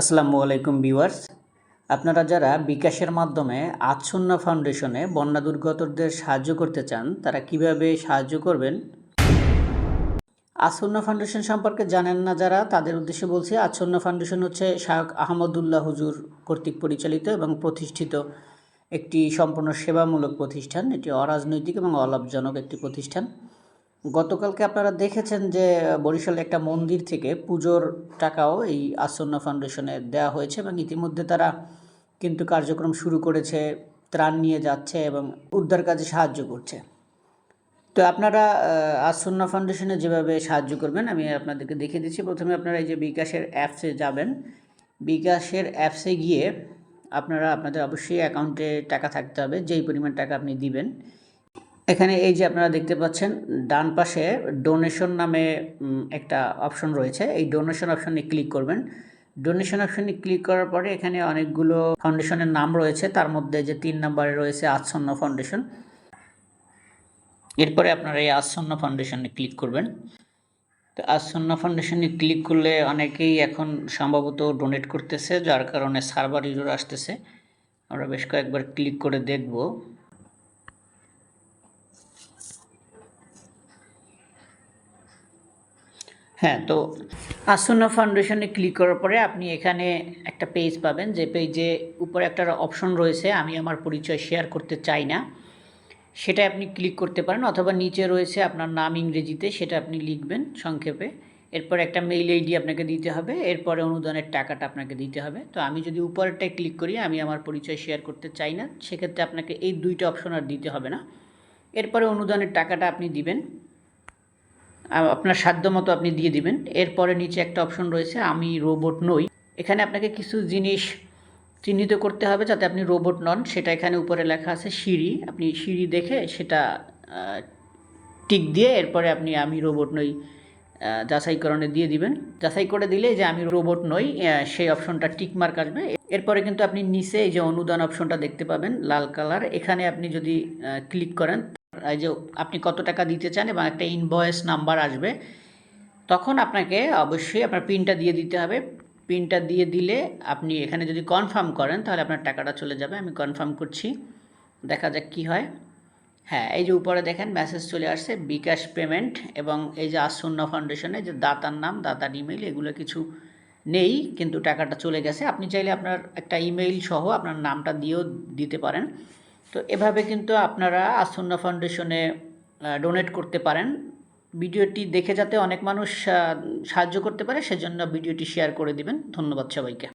আসসালামু আলাইকুম ভিউয়ার্স। আপনারা যারা বিকাশের মাধ্যমে আচ্ছন্ন ফাউন্ডেশনে বন্যা দুর্গতদের সাহায্য করতে চান, তারা কীভাবে সাহায্য করবেন? আচ্ছন্ন ফাউন্ডেশন সম্পর্কে জানেন না যারা, তাদের উদ্দেশ্যে বলছি আচ্ছন্ন ফাউন্ডেশন হচ্ছে শায়ক আহমদুল্লাহ হুজুর কর্তৃক পরিচালিত এবং প্রতিষ্ঠিত একটি সম্পূর্ণ সেবামূলক প্রতিষ্ঠান। এটি অরাজনৈতিক এবং অলাভজনক একটি প্রতিষ্ঠান। গতকালকে আপনারা দেখেছেন যে, বরিশালে একটা মন্দির থেকে পুজোর টাকাও এই আসন্ন ফাউন্ডেশনে দেওয়া হয়েছে এবং ইতিমধ্যে তারা কিন্তু কার্যক্রম শুরু করেছে, ত্রাণ নিয়ে যাচ্ছে এবং উদ্ধার কাজে সাহায্য করছে। তো আপনারা আসন্ন ফাউন্ডেশনে যেভাবে সাহায্য করবেন, আমি আপনাদেরকে দেখিয়ে দিচ্ছি। প্রথমে আপনারা এই যে বিকাশের অ্যাপসে যাবেন। বিকাশের অ্যাপসে গিয়ে আপনারা, আপনাদের অবশ্যই অ্যাকাউন্টে টাকা থাকতে হবে, যেই পরিমাণ টাকা আপনি দিবেন। এখানে এই যে আপনারা দেখতে পাচ্ছেন, ডান পাশে ডোনেশন নামে একটা অপশন রয়েছে। এই ডোনেশন অপশনে ক্লিক করবেন। ডোনেশন অপশনে ক্লিক করার পরে এখানে অনেকগুলো ফাউন্ডেশনের নাম রয়েছে। তার মধ্যে যে তিন নম্বরে রয়েছে আচ্ছন্ন ফাউন্ডেশন এরপরে আপনারা এই আচ্ছন্ন ফাউন্ডেশনে ক্লিক করবেন। তো আচ্ছন্ন ফাউন্ডেশনে ক্লিক করলে অনেকেই এখন সম্ভবত ডোনেট করতেছে, যার কারণে সার্ভার ইউজার আসতেছে। আমরা বেশ কয়েকবার ক্লিক করে দেখব। হ্যাঁ তো আসন্ন ফাউন্ডেশনে ক্লিক করার পরে আপনি এখানে একটা পেজ পাবেন। যে পেজে উপরে একটা অপশন রয়েছে, আমি আমার পরিচয় শেয়ার করতে চাই না। সেটা আপনি ক্লিক করতে পারেন, অথবা নিচে রয়েছে আপনার নাম ইংরেজিতে, সেটা আপনি লিখবেন সংক্ষেপে। এরপর একটা মেইল আইডি আপনাকে দিতে হবে, এরপরে অনুদানের টাকাটা আপনাকে দিতে হবে। তো আমি যদি উপরেরটায় ক্লিক করি, আমি আমার পরিচয় শেয়ার করতে চাই না, সেক্ষেত্রে আপনাকে এই দুইটা অপশন আর দিতে হবে না। এরপরে অনুদানের টাকাটা আপনি দিবেন। আপনার সাধ্য মতো আপনি দিয়ে দিবেন। এরপরে নিচে একটা অপশন রয়েছে, আমি রোবট নই। এখানে আপনাকে কিছু জিনিস চিহ্নিত করতে হবে যাতে আপনি রোবট নন। সেটা এখানে উপরে লেখা আছে, সিঁড়ি। আপনি সিঁড়ি দেখে সেটা টিক দিয়ে এরপরে আপনি আমি রোবট নই যাচাইকরণে দিয়ে দিবেন। যাচাই করে দিলে যে আমি রোবট নই সেই অপশনটা টিক মার্ক আসবে। এরপরে কিন্তু আপনি নিচে এই যে অনুদান অপশনটা দেখতে পাবেন, লাল কালার এখানে আপনি যদি ক্লিক করেন এই যে আপনি কত টাকা দিতে চান এবং একটা ইনভয়েস নাম্বার আসবে, তখন আপনাকে অবশ্যই আপনার পিনটা দিয়ে দিতে হবে। পিনটা দিয়ে দিলে আপনি এখানে যদি কনফার্ম করেন, তাহলে আপনার টাকাটা চলে যাবে। আমি কনফার্ম করছি। দেখা যাক কি হয়। হ্যাঁ এই যে উপরে দেখেন মেসেজ চলে আসছে, বিকাশ পেমেন্ট এবং এই যে আসন্ন ফাউন্ডেশনে যে দাতার নাম, দাতার ইমেইল এগুলো কিছু নেই, কিন্তু টাকাটা চলে গেছে। আপনি চাইলে আপনার একটা ইমেইল সহ আপনার নামটা দিয়েও দিতে পারেন। তো এভাবে কিন্তু আপনারা আসন্ন ফাউন্ডেশনে ডোনেট করতে পারেন। ভিডিওটি দেখে যাতে অনেক মানুষ সাহায্য করতে পারে, সেজন্য ভিডিওটি শেয়ার করে দিবেন। ধন্যবাদ সবাইকে।